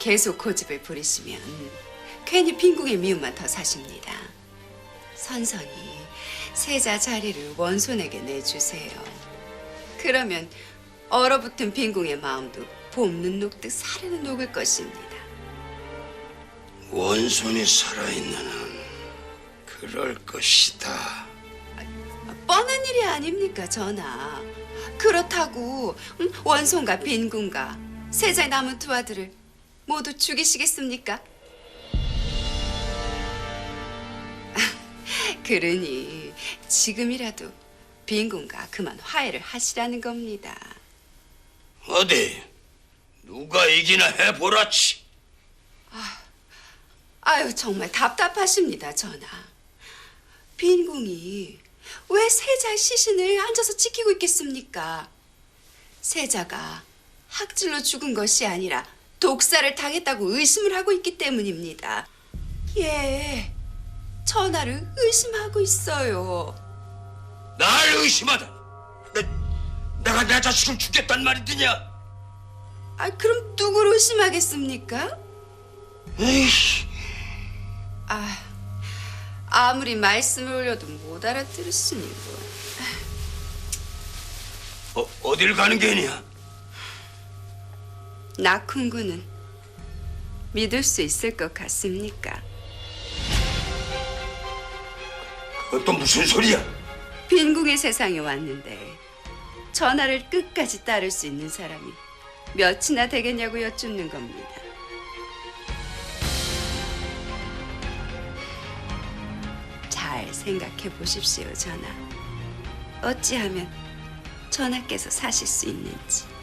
계속 고집을 부리시면 괜히 빈궁의 미움만 더 사십니다. 선선히 세자 자리를 원손에게 내주세요. 그러면 얼어붙은 빈궁의 마음도 봄눈 녹듯 사르는 녹을 것입니다. 원손이 살아있는 한 그럴 것이다. 뻔한 일이 아닙니까, 전하. 그렇다고 음, 원손과 빈궁과 세자의 남은 두 아들을 모두 죽이시겠습니까? 그러니 지금이라도 빈궁과 그만 화해를 하시라는 겁니다. 어디 누가 이기나 해보라치. 아유 정말 답답하십니다, 전하. 빈궁이 왜 세자의 시신을 앉아서 지키고 있겠습니까? 세자가 학질로 죽은 것이 아니라 독사를 당했다고 의심을 하고 있기 때문입니다. 예, 전하를 의심하고 있어요. 날 의심하다. 내, 내가 내 자식을 죽겠단 말이더냐? 아, 그럼 누구를 의심하겠습니까? 에이, 아, 아무리 말씀을 올려도 못 알아들으시니 뭐. 어, 어딜 가는 게냐? 낙훈군은 믿을 수 있을 것 같습니까? 그것도 무슨 소리야? 빈궁의 세상에 왔는데 전하를 끝까지 따를 수 있는 사람이 몇이나 되겠냐고 여쭙는 겁니다. 잘 생각해 보십시오, 전하. 어찌하면 전하께서 사실 수 있는지.